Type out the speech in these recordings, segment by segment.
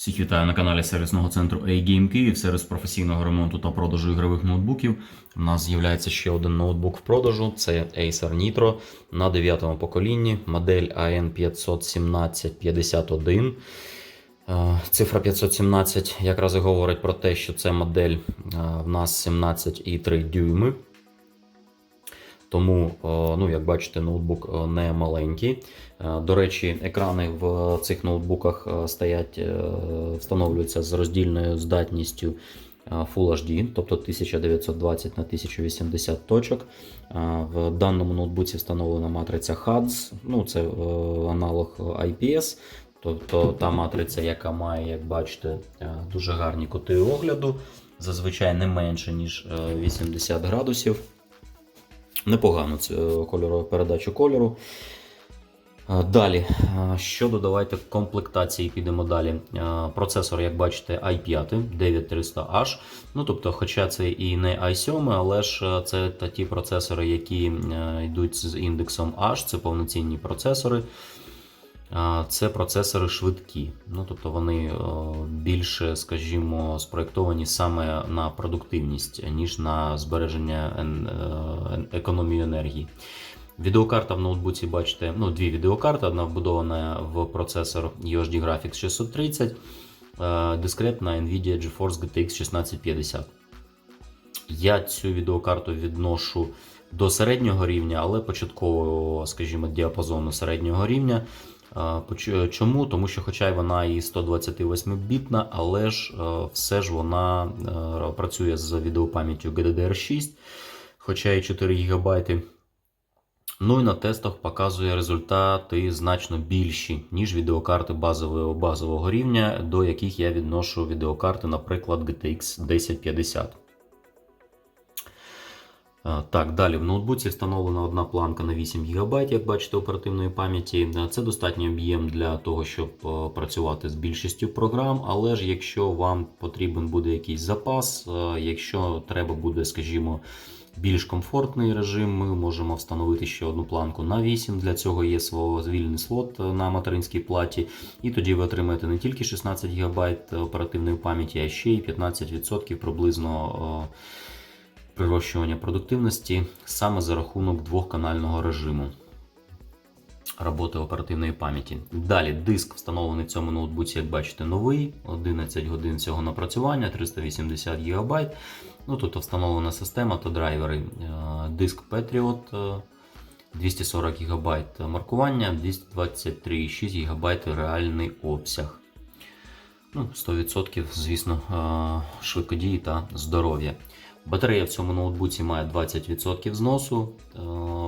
Всіх вітаю на каналі сервісного центру A-Game Київ, сервіс професійного ремонту та продажу ігрових ноутбуків. У нас з'являється ще один ноутбук в продажу. Це Acer Nitro на 9 поколінні, модель AN51751. Е, Цифра 517 якраз і говорить про те, що це модель е, в нас 17,3 дюйми. Тому, е, ну, як бачите, ноутбук е, не маленький. Е, До речі, екрани в цих ноутбуках стоять, встановлюються з роздільною здатністю Full HD, тобто 1920 на 1080 точок. В даному ноутбуці встановлена матриця HUDS, ну, це аналог IPS. Тобто та матриця, яка має, як бачите, дуже гарні кути огляду, зазвичай не менше, ніж е, 80 градусів. Непогано це е, кольорову передачу кольору. Е, Далі, е, щодо давайте комплектації підемо далі. Процесор, як бачите, i5 9300H. Ну, тобто, хоча це і не i7, але ж це ті процесори, які йдуть з індексом H, це повноцінні процесори. Це процесори швидкі. Ну, тобто вони е, більше, скажімо, спроєктовані саме на продуктивність, ніж на збереження е, економії енергії. Відеокарта в ноутбуці, бачите, ну, дві відеокарти, одна вбудована в процесор UHD Graphics 630, е, дискретна Nvidia GeForce GTX 1650. Я цю відеокарту відношу до середнього рівня, але початкового, скажімо, діапазону середнього рівня. Поч- Чому? Тому що, хоча вона і 128-бітна, але ж е, все ж вона е, працює з відеопам'яттю GDDR6, хоча і 4 ГБ. Ну і на тестах показує результати значно більші, ніж відеокарти базового, базового рівня, до яких я відношу відеокарти, наприклад, GTX 1050. Так, далі в ноутбуці встановлена одна планка на 8 ГБ, як бачите, оперативної пам'яті. Це достатній об'єм для того, щоб працювати з більшістю програм. Але ж якщо вам потрібен буде якийсь запас, якщо треба буде, скажімо, більш комфортний режим, ми можемо встановити ще одну планку на 8. Для цього є свого звільний слот на материнській платі. І тоді ви отримаєте не тільки 16 ГБ оперативної пам'яті, а ще й 15% приблизно. Е, прирощування продуктивності саме за рахунок двохканального режиму роботи оперативної пам'яті. Далі диск встановлений в цьому ноутбуці, як бачите, новий, 11 годин цього напрацювання, 380 ГБ. Ну, тут встановлена система та драйвери. Е, Диск Patriot. е, 240 ГБ маркування, 223,6 ГБ реальний обсяг. Ну, 100%, звісно, е, швидкодії та здоров'я. Батарея в цьому ноутбуці має 20% зносу. Е,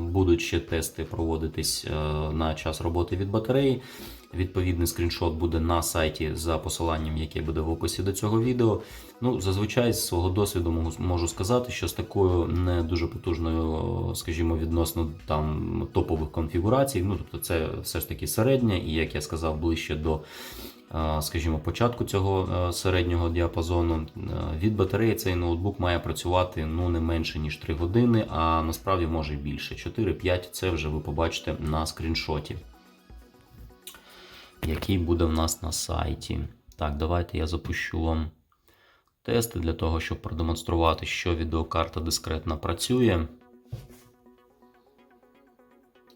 Будуть ще тести проводитись е, на час роботи від батареї. Відповідний скріншот буде на сайті за посиланням, яке буде в описі до цього відео. Ну, зазвичай з свого досвіду можу- сказати, що з такою не дуже потужною, скажімо, відносно там топових конфігурацій. Ну, тобто, це все ж таки середня, і як я сказав, ближче до скажімо, початку цього е, середнього діапазону. Е, Від батареї цей ноутбук має працювати ну, не менше, ніж 3 години, а насправді може і більше. 4-5 це вже ви побачите на скріншоті, який буде в нас на сайті. Так, давайте я запущу вам тести для того, щоб продемонструвати, що відеокарта дискретно працює.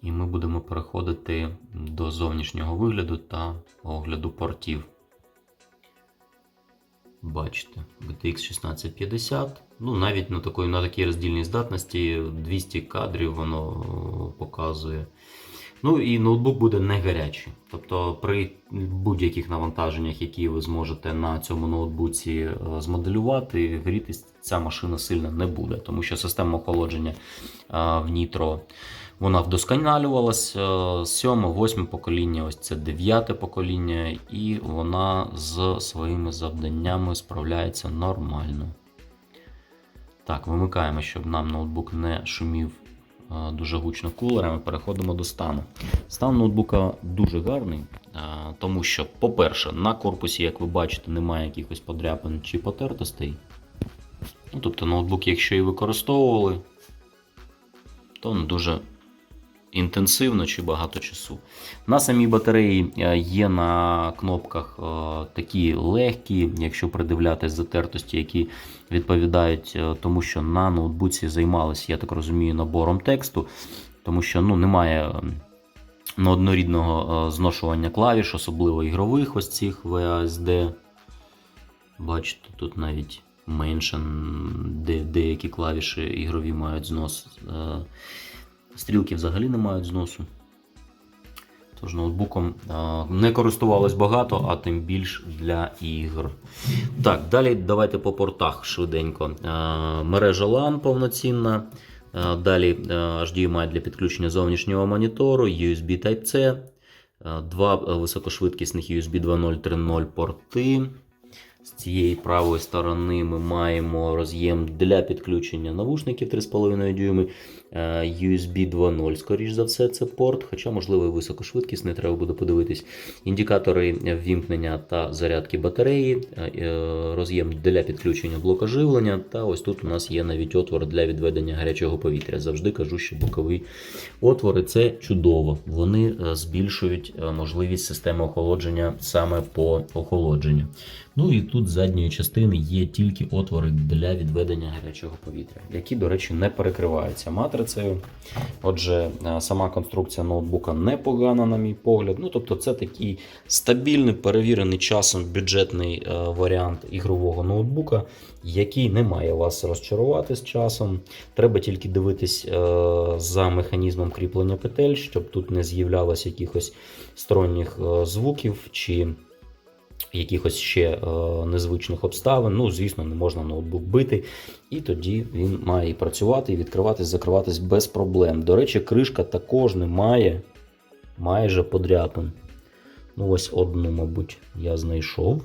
І ми будемо переходити до зовнішнього вигляду та огляду портів. Бачите, GTX 1650. Ну, навіть на такій, на такій роздільній здатності 200 кадрів воно показує. Ну і ноутбук буде не гарячий. Тобто при будь-яких навантаженнях, які ви зможете на цьому ноутбуці е, змоделювати, грітись ця машина сильно не буде, тому що система охолодження е, в Nitro вона вдосконалювалась е, сьоме, восьме покоління, ось це дев'яте покоління, і вона з своїми завданнями справляється нормально. Так, вимикаємо, щоб нам ноутбук не шумів е, дуже гучно кулерами. Переходимо до стану. Стан ноутбука дуже гарний, е, тому що, по-перше, на корпусі, як ви бачите, немає якихось подряпин чи потертостей. Ну, тобто ноутбук, якщо і використовували, то не дуже інтенсивно чи багато часу. На самій батареї е, є на кнопках е, такі легкі, якщо придивлятись затертості, які відповідають е, тому, що на ноутбуці займалися, я так розумію, набором тексту, тому що ну, немає ну, однорідного зношування клавіш, особливо ігрових ось цих VASD. Бачите, тут навіть менше де, деякі клавіші ігрові мають знос. Стрілки взагалі не мають зносу. Тож ноутбуком не користувалось багато, а тим більш для ігор. Так, далі давайте по портах швиденько. Мережа LAN повноцінна. Далі HDMI для підключення зовнішнього монітору, USB Type-C, два високошвидкісних USB 2.0 3.0 порти. З цієї правої сторони ми маємо роз'єм для підключення навушників 3,5 дюйми, USB 2.0, скоріш за все, це порт, хоча, можливо, і високошвидкісний, треба буде подивитись. Індикатори ввімкнення та зарядки батареї, е, е, роз'єм для підключення блока живлення. Та ось тут у нас є навіть отвор для відведення гарячого повітря. Завжди кажу, що бокові отвори це чудово. Вони е, збільшують е, можливість системи охолодження саме по охолодженню. Ну і тут з задньої частини є тільки отвори для відведення гарячого повітря, які, до речі, не перекриваються матрицею. Отже, е, сама конструкція ноутбука непогана, на мій погляд. Ну, тобто, це такий стабільний, перевірений часом бюджетний е, варіант ігрового ноутбука, який не має вас розчарувати з часом. Треба тільки дивитись е, за механізмом кріплення петель, щоб тут не з'являлося якихось сторонніх звуків чи якихось ще е, незвичних обставин. Ну, звісно, не можна ноутбук бити, і тоді він має і працювати, і відкриватись, закриватись без проблем. До речі, кришка також не має майже подряпин. Ну, ось одну, мабуть, я знайшов.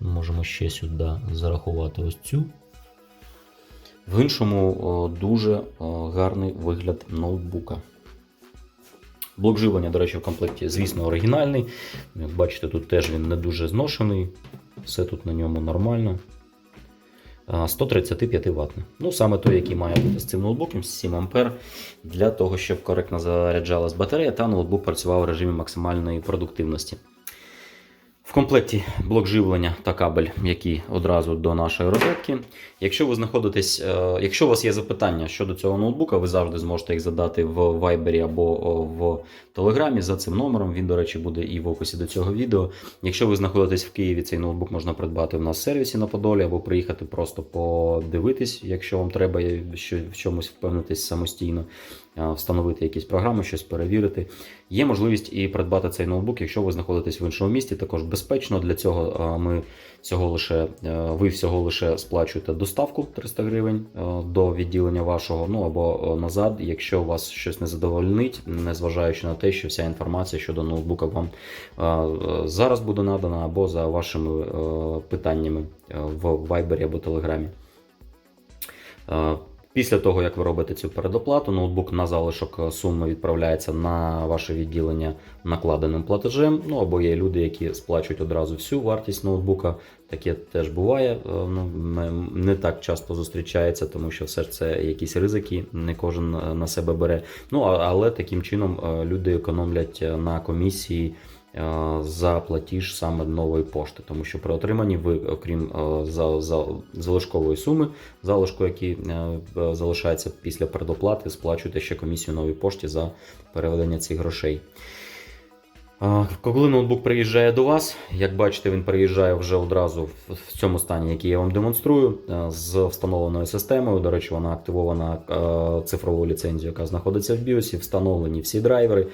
Можемо ще сюди зарахувати ось цю. В іншому дуже гарний вигляд ноутбука. Блок живлення, до речі, в комплекті, звісно, оригінальний. Як бачите, тут теж він не дуже зношений. Все тут на ньому нормально. 135 Вт. Ну, саме той, який має бути з цим ноутбуком, 7 А, для того, щоб коректно заряджалась батарея та ноутбук працював у режимі максимальної продуктивності. В комплекті блок живлення та кабель, який одразу до нашої розетки. Якщо ви знаходитесь, е, якщо у вас є запитання щодо цього ноутбука, ви завжди зможете їх задати в Viber або в Телеграмі за цим номером. Він, до речі, буде і в описі до цього відео. Якщо ви знаходитесь в Києві, цей ноутбук можна придбати в нас в сервісі на Подолі або приїхати просто подивитись, якщо вам треба в чомусь впевнитись самостійно, е, встановити якісь програми, щось перевірити. Є можливість і придбати цей ноутбук, якщо ви знаходитесь в іншому місті, також безпечно. Для цього е, ми всього лише е, ви всього лише сплачуєте доставку 300 гривень е, до відділення вашого, ну або е, назад, якщо вас щось не задовольнить, незважаючи на те, що вся інформація щодо ноутбука вам е, е, зараз буде надана, або за вашими е, питаннями е, в Viber або Telegram. Е, Після того, як ви робите цю передоплату, ноутбук на залишок суми відправляється на ваше відділення накладеним платежем. Ну або є люди, які сплачують одразу всю вартість ноутбука. Таке теж буває. е, Ну, не- так часто зустрічається, тому що все ж це якісь ризики, не кожен е, на себе бере. Ну але таким чином е, люди економлять е, на комісії. Е, За платіж саме нової пошти, тому що при отриманні ви, окрім е, за, за, залишкової суми, залишку, який е, залишається після передоплати, сплачуєте ще комісію новій пошті за переведення цих грошей. Коли ноутбук приїжджає до вас, як бачите, він приїжджає вже одразу в- цьому стані, який я вам демонструю, з встановленою системою. До речі, вона активована цифровою ліцензією, яка знаходиться в BIOS, встановлені всі драйвери.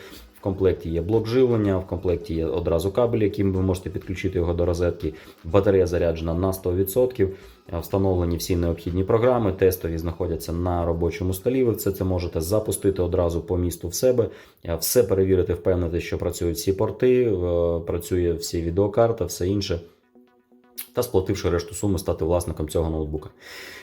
Комплекті є блок живлення, в комплекті є одразу кабель, яким ви можете підключити його до розетки. Батарея заряджена на 100%. Е, Встановлені всі необхідні програми, тестові знаходяться на робочому столі. Ви все це можете запустити одразу по місту в себе, е, все перевірити, впевнити, що працюють всі порти, е, працює всі відеокарта, все інше. Та сплативши решту суми, стати власником цього ноутбука.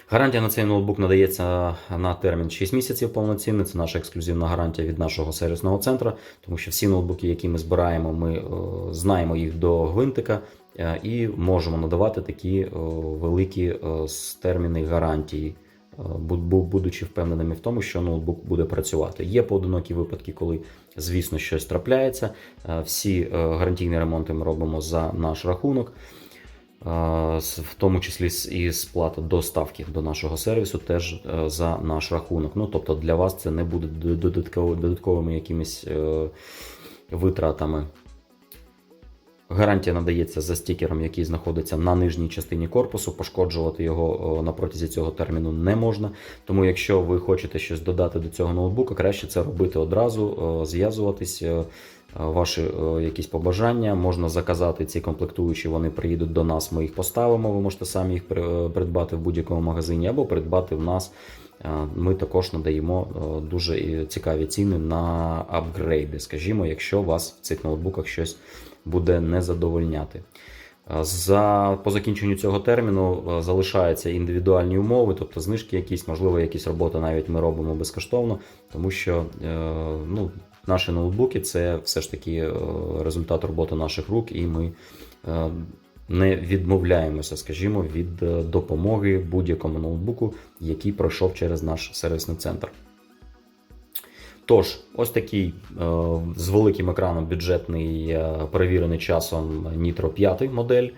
Гарантія на цей ноутбук надається на термін 6 місяців повноцінний. Це наша ексклюзивна гарантія від нашого сервісного центру, тому що всі ноутбуки, які ми збираємо, ми е, знаємо їх до гвинтика е, і можемо надавати такі е, великі терміни гарантії бу- бу- будучи впевненими в тому, що ноутбук буде працювати. Є поодинокі випадки, коли, звісно, щось трапляється. Всі гарантійні ремонти ми робимо за наш рахунок. В тому числі і сплата доставки до нашого сервісу теж е, за наш рахунок. Ну тобто для вас це не буде додатковими якимись е, витратами. Гарантія надається за стікером, який знаходиться на нижній частині корпусу. Пошкоджувати його е, на протязі цього терміну не можна. Тому, якщо ви хочете щось додати до цього ноутбука, краще це робити одразу, зв'язуватись. Е, е, Ваші е, якісь побажання можна заказати ці комплектуючі. Вони приїдуть до нас. Ми їх поставимо. Ви можете самі їх придбати в будь-якому магазині або придбати в нас. Е, Ми також надаємо е, дуже цікаві ціни на апгрейди. Скажімо, якщо вас в цих ноутбуках щось буде не задовольняти. Е, За по закінченню цього терміну е, залишаються індивідуальні умови, тобто знижки якісь, можливо, якісь роботи навіть ми робимо безкоштовно, тому що е, ну, наші ноутбуки це все ж таки е, результат роботи наших рук, і ми е, не відмовляємося, скажімо, від е, допомоги будь-якому ноутбуку, який пройшов через наш сервісний центр. Тож, ось такий з великим екраном бюджетний, перевірений часом Nitro 5 модель.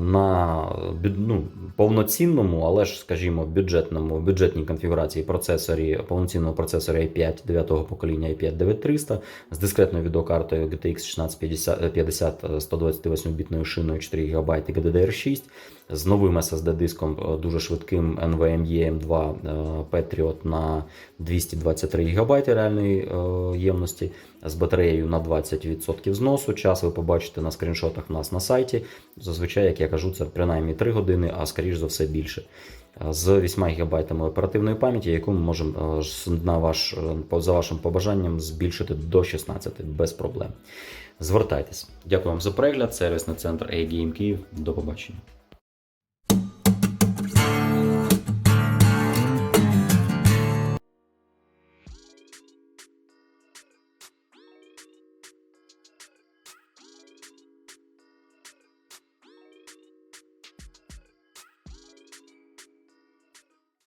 На ну, повноцінному, але ж, скажімо, бюджетному, бюджетній конфігурації процесорі, повноцінного процесора i5 9 покоління i5 9300 з дискретною відеокартою GTX 1650 128-бітною шиною 4 ГБ і GDDR6 з новим SSD-диском е, дуже швидким NVMe M2 е, Patriot на 223 ГБ реальної е, ємності з батареєю на 20% зносу. Час ви побачите на скріншотах у нас на сайті. Зазвичай, як я кажу, це принаймні 3 години, а скоріш за все більше. З 8 ГБ оперативної пам'яті, яку ми можемо на ваш, за вашим побажанням збільшити до 16 без проблем. Звертайтесь. Дякую вам за перегляд. Сервісний центр A-Game Київ. До побачення.